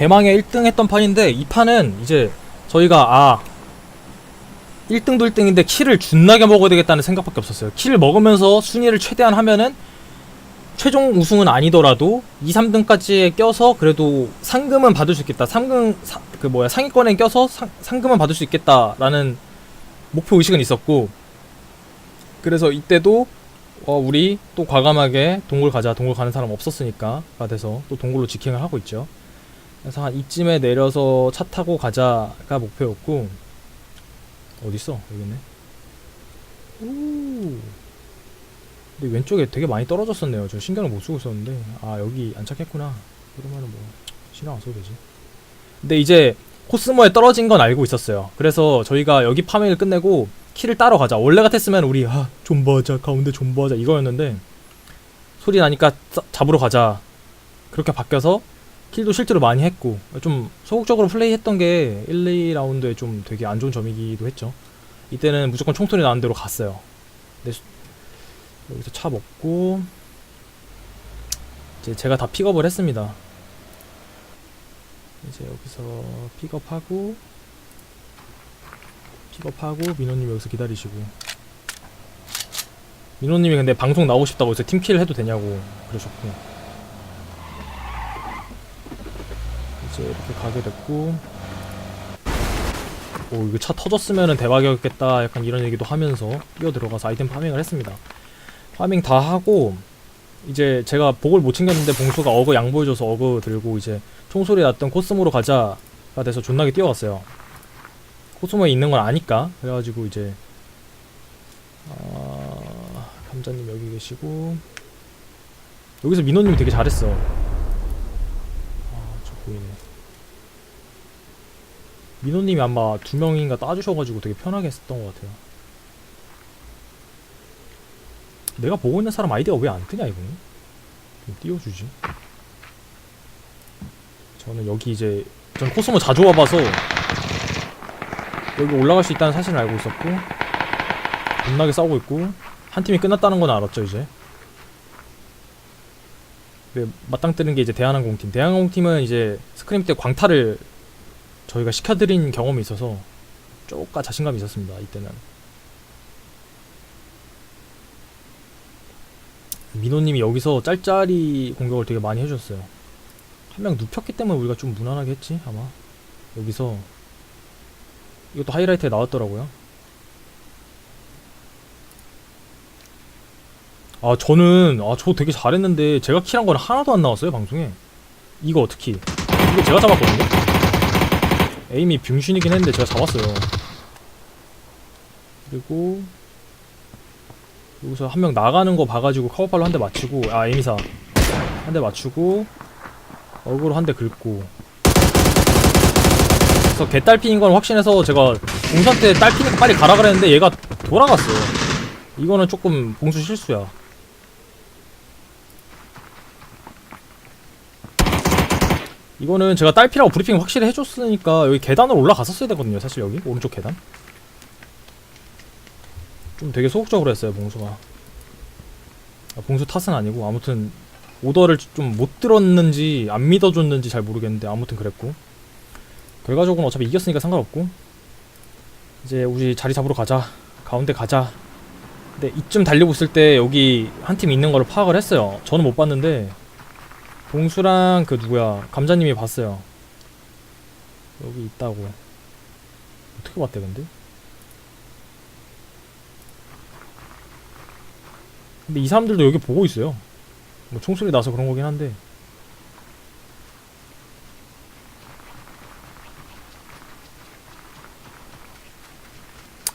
대망의 1등 했던 판인데 이 판은 이제 저희가 아 1등도 1등인데 킬을 준나게 먹어야 되겠다는 생각밖에 없었어요. 킬을 먹으면서 순위를 최대한 하면은 최종 우승은 아니더라도 2, 3등까지에 껴서 그래도 상금은 받을 수 있겠다. 상금 사, 그 뭐야 상위권에 껴서 상, 상금은 받을 수 있겠다라는 목표 의식은 있었고 그래서 이때도 어, 우리 또 과감하게 동굴 가자 동굴 가는 사람 없었으니까 가 돼서 또 동굴로 직행을 하고 있죠 그래서 한 이쯤에 내려서 차 타고 가자가 목표였고 어딨어 여기 있네 오. 근데 왼쪽에 되게 많이 떨어졌었네요. 저 신경을 못 쓰고 있었는데 아 여기 안착했구나. 그러면은 뭐 신경 안 써도 되지. 근데 이제 코스모에 떨어진 건 알고 있었어요. 그래서 저희가 여기 파밍을 끝내고 키를 따러 가자. 원래 같았으면 우리 아 존버하자 가운데 존버하자 이거였는데 소리 나니까 자- 잡으러 가자. 그렇게 바뀌어서 킬도 실제로 많이 했고 좀 소극적으로 플레이했던 게 1, 2라운드에 좀 되게 안 좋은 점이기도 했죠. 이때는 무조건 총소리 나는 대로 갔어요. 근데 수- 여기서 차 먹고 이제 제가 다 픽업을 했습니다. 이제 여기서 픽업하고 픽업하고 민호님 여기서 기다리시고 민호님이 근데 방송 나오고 싶다고 해서 팀킬 해도 되냐고 그러셨고 이제 이렇게 가게 됐고. 오 이거 차 터졌으면은 대박이었겠다. 약간 이런 얘기도 하면서 뛰어 들어가서 아이템 파밍을 했습니다. 파밍 다 하고 이제 제가 복을 못 챙겼는데 봉수가 어그 양보해줘서 어그 들고 이제 총소리 났던 코스모로 가자가 돼서 존나게 뛰어갔어요. 코스모에 있는 건 아니까. 그래가지고 이제 아, 감자님 여기 계시고. 여기서 민호님이 되게 잘했어 보이네 민호님이 아마 두 명인가 따주셔가지고 되게 편하게 했었던 것 같아요. 내가 보고 있는 사람 아이디가 왜 안 뜨냐 이거는 좀 띄워주지. 저는 여기 이제 전 코스모 자주 와봐서 여기 올라갈 수 있다는 사실을 알고 있었고 겁나게 싸우고 있고 한 팀이 끝났다는 건 알았죠 이제 네, 맞땅 뜨는 게 이제 대한항공팀. 대한항공팀은 이제 스크림 때 광탈을 저희가 시켜드린 경험이 있어서 쪼까 자신감이 있었습니다 이때는. 민호님이 여기서 짤짤이 공격을 되게 많이 해줬어요. 한 명 눕혔기 때문에 우리가 좀 무난하게 했지 아마. 여기서 이것도 하이라이트에 나왔더라고요. 아 저는 아 저 되게 잘했는데 제가 킬한 건 하나도 안 나왔어요 방송에. 이거 어떻게? 이거 제가 잡았거든요. 에임이 병신이긴 했는데 제가 잡았어요. 그리고 여기서 한 명 나가는 거 봐가지고 카우팔로 한 대 맞추고 아 에미사 한 대 맞추고 어그로 한 대 긁고 그래서 개딸피인 건 확신해서 제가 공선 때 딸피니까 빨리 가라 그랬는데 얘가 돌아갔어요. 이거는 조금 봉수 실수야. 이거는 제가 딸피라고 브리핑 확실히 해줬으니까 여기 계단으로 올라갔었어야 되거든요. 사실 여기 오른쪽 계단. 좀 되게 소극적으로 했어요 봉수가. 아, 봉수 탓은 아니고 아무튼 오더를 좀 못 들었는지 안 믿어줬는지 잘 모르겠는데 아무튼 그랬고. 결과적으로는 어차피 이겼으니까 상관없고 이제 우리 자리 잡으러 가자 가운데 가자 근데 이쯤 달리고 있을 때 여기 한 팀 있는 거를 파악을 했어요 저는 못 봤는데 봉수랑 그 누구야? 감자님이 봤어요. 여기 있다고. 어떻게 봤대 근데? 근데 이 사람들도 여기 보고 있어요. 뭐 총소리 나서 그런 거긴 한데.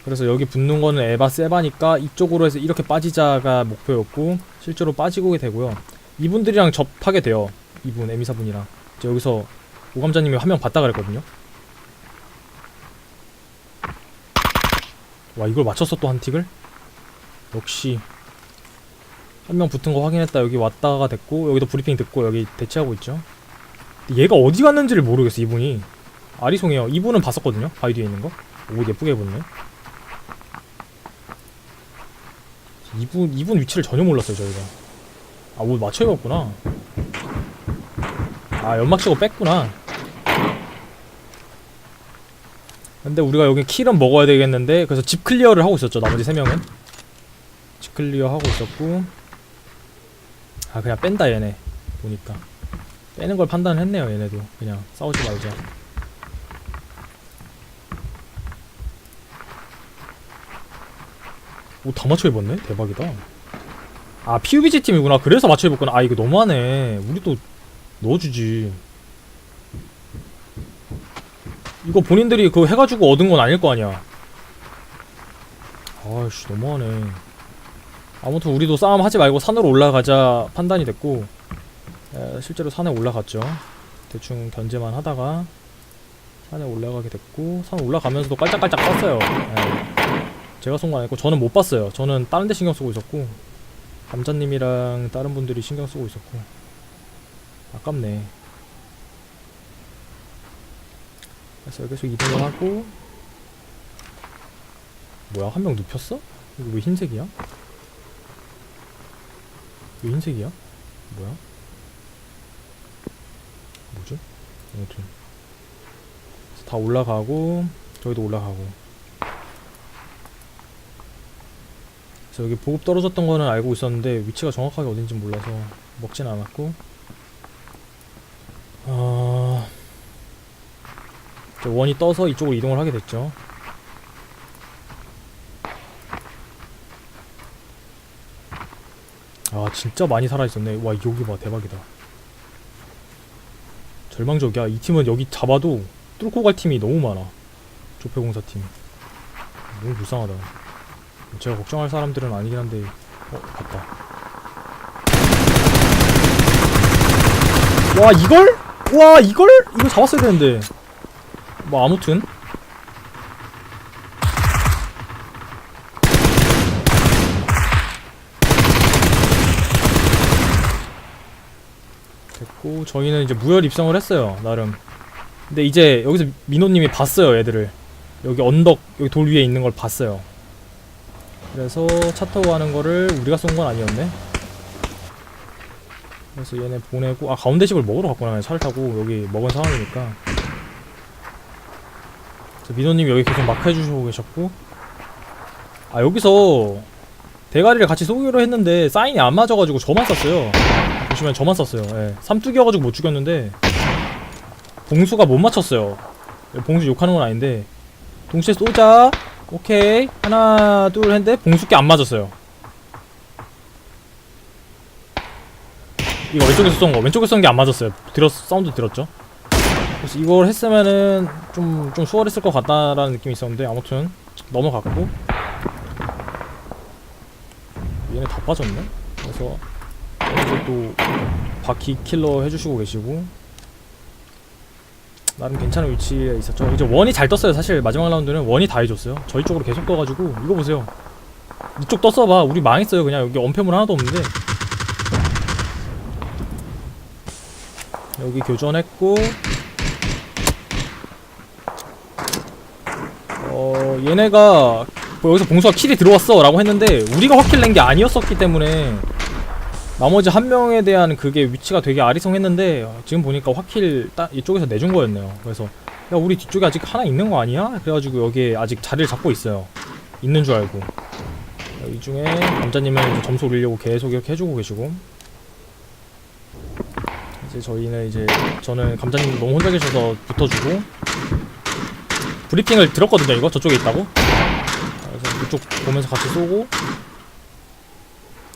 그래서 여기 붙는 거는 에바 세바니까 이쪽으로 해서 이렇게 빠지자가 목표였고 실제로 빠지고 되고요. 이분들이랑 접하게 돼요. 이분 에미사분이랑 이제 여기서 오감자님이 한 명 봤다 그랬거든요. 와 이걸 맞췄어 또 한 틱을? 역시 한 명 붙은 거 확인했다 여기 왔다가 됐고 여기도 브리핑 듣고 여기 대치하고 있죠. 얘가 어디 갔는지를 모르겠어 이분이 아리송해요. 이분은 봤었거든요. 바위 뒤에 있는 거. 오 예쁘게 입었네. 이분 이분 위치를 전혀 몰랐어요 저희가 아, 옷 맞춰 입었구나. 아, 연막 치고 뺐구나. 근데 우리가 여기 킬은 먹어야 되겠는데 그래서 집 클리어를 하고 있었죠, 나머지 세명은. 집 클리어 하고 있었고 아, 그냥 뺀다, 얘네. 보니까. 빼는 걸 판단했네요, 얘네도. 그냥 싸우지 말자. 오, 다 맞춰 입었네? 대박이다. 아 PUBG 팀이구나. 그래서 맞춰 입었구나. 아 이거 너무하네. 우리도 넣어주지. 이거 본인들이 그거 해가지고 얻은 건 아닐 거 아니야. 아이씨 너무하네. 아무튼 우리도 싸움 하지 말고 산으로 올라가자 판단이 됐고 에, 실제로 산에 올라갔죠. 대충 견제만 하다가 산에 올라가게 됐고 산 올라가면서도 깔짝깔짝 떴어요. 예. 제가 쏜건 아니고 저는 못 봤어요. 저는 다른 데 신경 쓰고 있었고 감자님이랑 다른 분들이 신경 쓰고 있었고 아깝네 그래서 여기서 이동을 하고 뭐야 한 명 눕혔어? 이거 왜 흰색이야? 왜 흰색이야? 뭐야? 뭐지? 아무튼 다 올라가고 저기도 올라가고 그래서 여기 보급 떨어졌던 거는 알고 있었는데 위치가 정확하게 어딘지 몰라서 먹진 않았고. 어... 원이 떠서 이쪽으로 이동을 하게 됐죠. 아 진짜 많이 살아있었네. 와 여기 봐 대박이다. 절망적이야. 이 팀은 여기 잡아도 뚫고 갈 팀이 너무 많아. 조폐공사 팀. 너무 불쌍하다 제가 걱정할 사람들은 아니긴 한데 어 갔다. 와 이걸? 와 이걸? 이거 잡았어야 되는데. 뭐 아무튼. 됐고 저희는 이제 무혈 입성을 했어요 나름. 근데 이제 여기서 민호님이 봤어요 애들을. 여기 언덕 여기 돌 위에 있는 걸 봤어요 그래서 차 타고 가는 거를 우리가 쏜 건 아니었네. 그래서 얘네 보내고 아 가운데 집을 먹으러 갔구나. 차를 타고 여기 먹은 상황이니까. 민호님이 여기 계속 마크 해주시고 계셨고. 아 여기서 대가리를 같이 쏘기로 했는데 사인이 안 맞아가지고 저만 쐈어요. 보시면 저만 쐈어요. 예. 삼뚝이어가지고 못 죽였는데 봉수가 못 맞췄어요. 봉수 욕하는 건 아닌데. 동시에 쏘자 오케이. 하나 둘 했는데 봉수께 안 맞았어요. 이거 왼쪽에서 쏜거 왼쪽에서 쏜 게 안 맞았어요. 들었 사운드 들었죠? 그래서 이걸 했으면은 좀, 좀 수월했을 것 같다라는 느낌이 있었는데 아무튼 넘어갔고. 얘네 다 빠졌네? 그래서 이제 또 바퀴 킬러 해주시고 계시고 나름 괜찮은 위치에 있었죠. 이제 원이 잘 떴어요. 사실 마지막 라운드는 원이 다 해줬어요. 저희 쪽으로 계속 떠가지고 이거 보세요. 이쪽 떴어봐. 우리 망했어요. 그냥 여기 언패물 하나도 없는데. 여기 교전했고. 어 얘네가 뭐 여기서 봉수가 킬이 들어왔어 라고 했는데 우리가 확킬 낸 게 아니었었기 때문에 나머지 한 명에 대한 그게 위치가 되게 아리송했는데 어, 지금 보니까 확킬 딱 이쪽에서 내준 거였네요. 그래서 야 우리 뒤쪽에 아직 하나 있는 거 아니야? 그래가지고 여기에 아직 자리를 잡고 있어요. 있는 줄 알고. 어, 이 중에 감자님은 이제 점수 올리려고 계속 이렇게 해주고 계시고. 이제 저희는 이제 저는 감자님 너무 혼자 계셔서 붙어주고. 브리핑을 들었거든요 이거? 저쪽에 있다고? 그래서 그쪽 보면서 같이 쏘고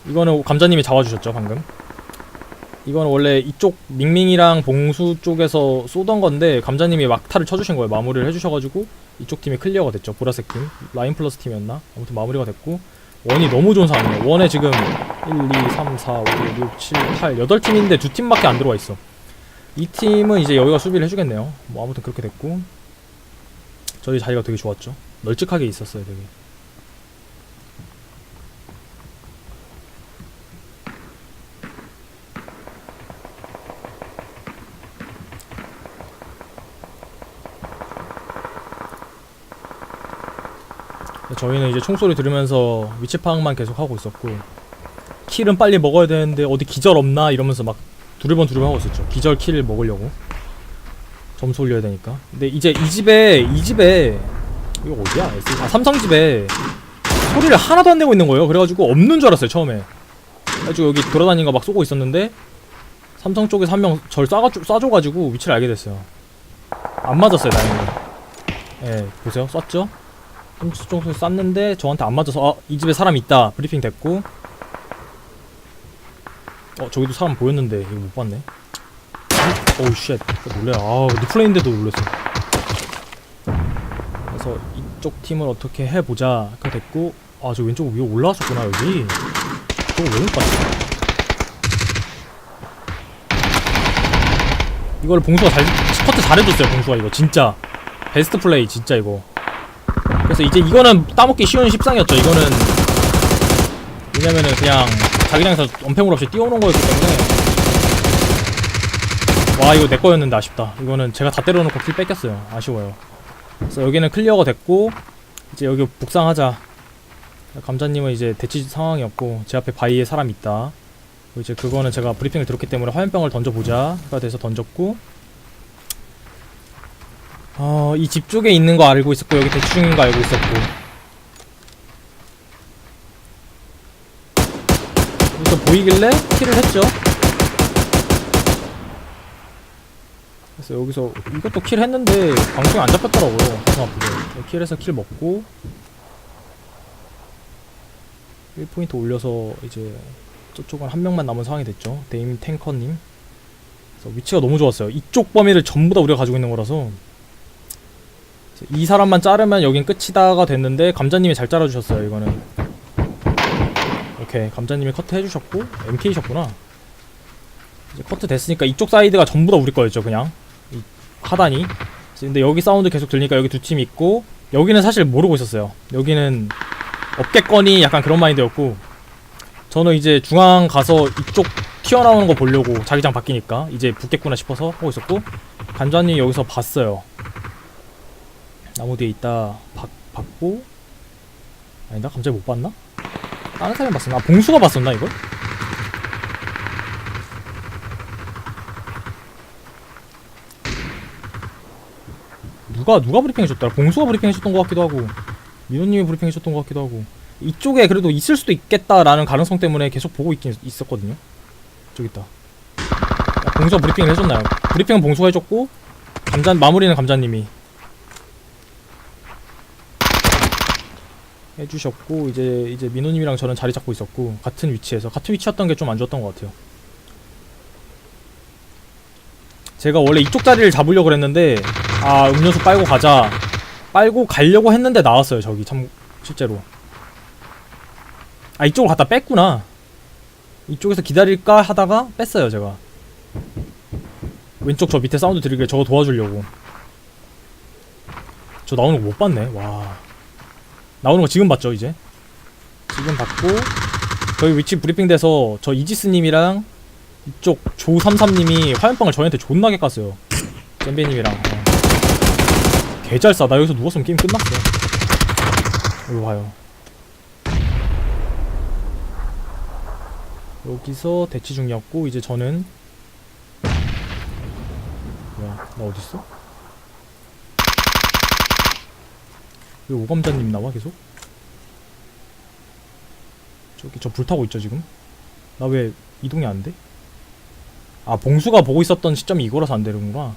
이거는 감자님이 잡아주셨죠 방금. 이거는 원래 이쪽 밍밍이랑 봉수 쪽에서 쏘던 건데 감자님이 막타를 쳐주신 거예요. 마무리를 해주셔가지고 이쪽 팀이 클리어가 됐죠. 보라색 팀 라인 플러스 팀이었나? 아무튼 마무리가 됐고 원이 너무 좋은 상황이에요. 원에 지금 1, 2, 3, 4, 5, 6, 7, 8 8팀인데 두 팀밖에 안 들어와 있어. 이 팀은 이제 여기가 수비를 해주겠네요. 뭐 아무튼 그렇게 됐고 저희 자리가 되게 좋았죠. 널찍하게 있었어요 되게 저희는 이제 총소리 들으면서 위치 파악만 계속 하고 있었고 킬은 빨리 먹어야 되는데 어디 기절 없나 이러면서 막 두리번 두리번 하고 있었죠 기절 킬을 먹으려고 점수 올려야 되니까 근데 이제 이 집에 이 집에 이거 어디야? 아 삼성집에 소리를 하나도 안 내고 있는 거예요. 그래가지고 없는 줄 알았어요 처음에. 그래가지고 여기 돌아다니는 거 막 쏘고 있었는데 삼성 쪽에서 한 명 절 쏴줘가지고 위치를 알게 됐어요. 안 맞았어요 다행히. 예 보세요 쐈죠? 쪽에서 쐈는데 저한테 안 맞아서 아, 이 집에 사람 있다. 브리핑 됐고. 어 저기도 사람 보였는데 이거 못 봤네. 오우 쉣. 놀래. 아 리플레이인데도 놀랬어. 그래서 이쪽 팀을 어떻게 해보자. 그 됐고. 아 저 왼쪽 위에 올라왔었구나 여기. 저거 왜 못 봤지? 이걸 봉수가 잘 스커트 잘해줬어요 봉수가 이거. 진짜. 베스트 플레이 진짜 이거 그래서 이제 이거는 따먹기 쉬운 십상이었죠. 이거는 왜냐면은 그냥 자기장에서 언패물 없이 띄워놓은 거였기 때문에. 와 이거 내 거였는데 아쉽다. 이거는 제가 다 때려놓고 킬 뺏겼어요. 아쉬워요. 그래서 여기는 클리어가 됐고 이제 여기 북상하자. 감자님은 이제 대치 상황이었고 제 앞에 바위에 사람 있다. 이제 그거는 제가 브리핑을 들었기 때문에 화염병을 던져보자가 돼서 던졌고 어, 이 집 쪽에 있는 거 알고 있었고 여기 대치 중인 거 알고 있었고. 여기서 보이길래 킬을 했죠. 그래서 여기서 이것도 킬 했는데 방송에 안 잡혔더라고요. 가슴 아프게 킬해서 킬 먹고 1포인트 올려서 이제 저쪽은 한 명만 남은 상황이 됐죠. 데임 탱커님. 그래서 위치가 너무 좋았어요. 이쪽 범위를 전부 다 우리가 가지고 있는 거라서 이 사람만 자르면 여긴 끝이다가 됐는데 감자님이 잘 자르주셨어요 이거는. 오케이. 감자님이 커트 해주셨고 MK셨구나. 이제 커트 됐으니까 이쪽 사이드가 전부 다 우리 거였죠 그냥. 이 하단이. 근데 여기 사운드 계속 들리니까 여기 두팀 있고 여기는 사실 모르고 있었어요. 여기는 없겠거니 약간 그런 마인드였고 저는 이제 중앙 가서 이쪽 튀어나오는 거 보려고 자기장 바뀌니까 이제 붙겠구나 싶어서 하고 있었고 간자님 여기서 봤어요 나무 뒤에 있다 봤, 봤고 아니다 갑자기 못 봤나? 다른 사람이 봤었나? 아, 봉수가 봤었나 이걸? 누가 누가 브리핑 해줬더라? 봉수가 브리핑 해줬던 것 같기도 하고 민호님이 브리핑 해줬던 것 같기도 하고 이쪽에 그래도 있을 수도 있겠다라는 가능성 때문에 계속 보고 있긴 있었거든요. 저기 있다. 야, 봉수가 브리핑을 해줬나요? 브리핑은 봉수가 해줬고 감자 마무리는 감자님이 해주셨고 이제 이제 민호님이랑 저는 자리 잡고 있었고 같은 위치에서 같은 위치였던 게 좀 안 좋았던 것 같아요. 제가 원래 이쪽 자리를 잡으려고 그랬는데 아 음료수 빨고 가자. 빨고 가려고 했는데 나왔어요 저기 참 실제로. 아 이쪽으로 갖다 뺐구나. 이쪽에서 기다릴까 하다가 뺐어요 제가. 왼쪽 저 밑에 사운드 들리길래 저거 도와주려고. 저 나오는 거 못 봤네. 와 나오는 거 지금 봤죠 이제 지금 봤고 저희 위치 브리핑 돼서 저 이지스님이랑 이쪽 조삼삼님이 화염방을 저희한테 존나게 깠어요 잼베님이랑 어. 개잘 싸. 나 여기서 누웠으면 게임 끝났어. 여기 봐요. 여기서 대치 중이었고 이제 저는 뭐야? 나 어디 있어? 왜 오감자님 나와 계속? 저기 저 불타고 있죠 지금? 나 왜 이동이 안 돼? 아 봉수가 보고 있었던 시점이 이거라서 안 되는구나.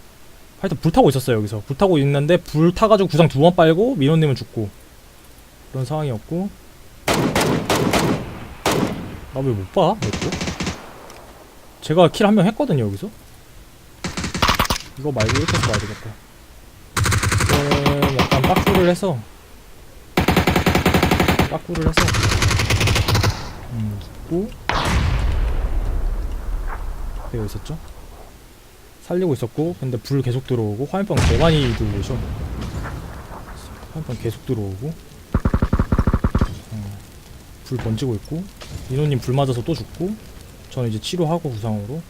하여튼 불타고 있었어요 여기서 불타고 있는데 불타가지고 구상 두 번 빨고 민호님은 죽고 그런 상황이었고 나 왜 못 봐? 내거 제가 킬 한 명 했거든요 여기서 이거 말고 이렇게 봐야 되겠다 지금 약간 빡구를 해서 빡구를 해서. 음 죽고. 되어 있었죠? 살리고 있었고 근데 불 계속 들어오고 화염병 개 많이 들어오죠? 화염병 계속 들어오고. 어, 불 번지고 있고. 민호님 불 맞아서 또 죽고. 저는 이제 치료하고 부상으로.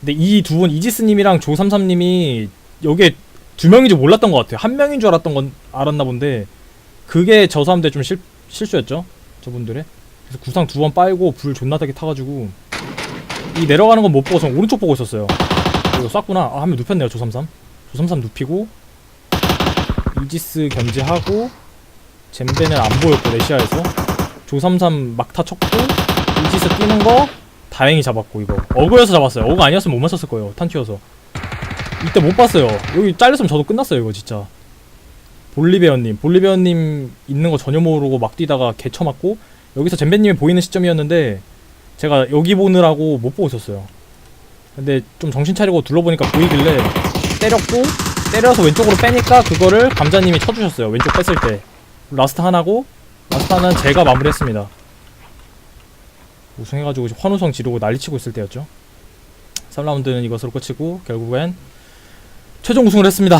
근데 이 두 분 이지스님이랑 조삼삼님이 여기에 두 명인지 몰랐던 것 같아요. 한 명인 줄 알았던 건 알았나 본데 그게 저 사람들 좀 실, 실수였죠 저분들의. 그래서 구상 두 번 빨고 불 존나 되게 타가지고 이 내려가는 건 못 보고 전 오른쪽 보고 있었어요. 이거 쐈구나. 아, 한 명 눕혔네요, 조삼삼. 조삼삼 눕히고, 이지스 견제하고, 잼베는 안 보였고 내시아에서. 조삼삼 막타 쳤고 일지스 뛰는 거 다행히 잡았고 이거. 어그여서 잡았어요. 어그 아니었으면 못 맞췄을 거예요 탄 튀어서. 이때 못 봤어요. 여기 잘렸으면 저도 끝났어요 이거 진짜 볼리베어님. 볼리베어님 있는 거 전혀 모르고 막 뛰다가 개 쳐맞고 여기서 잼베님이 보이는 시점이었는데 제가 여기 보느라고 못 보고 있었어요. 근데 좀 정신 차리고 둘러보니까 보이길래 때렸고 때려서 왼쪽으로 빼니까 그거를 감자님이 쳐주셨어요. 왼쪽 뺐을 때. 라스트 하나고 라스트 하나는 제가 마무리했습니다. 우승해가지고 환호성 지르고 난리치고 있을 때였죠. 3라운드는 이것으로 끝이고 결국엔 최종 우승을 했습니다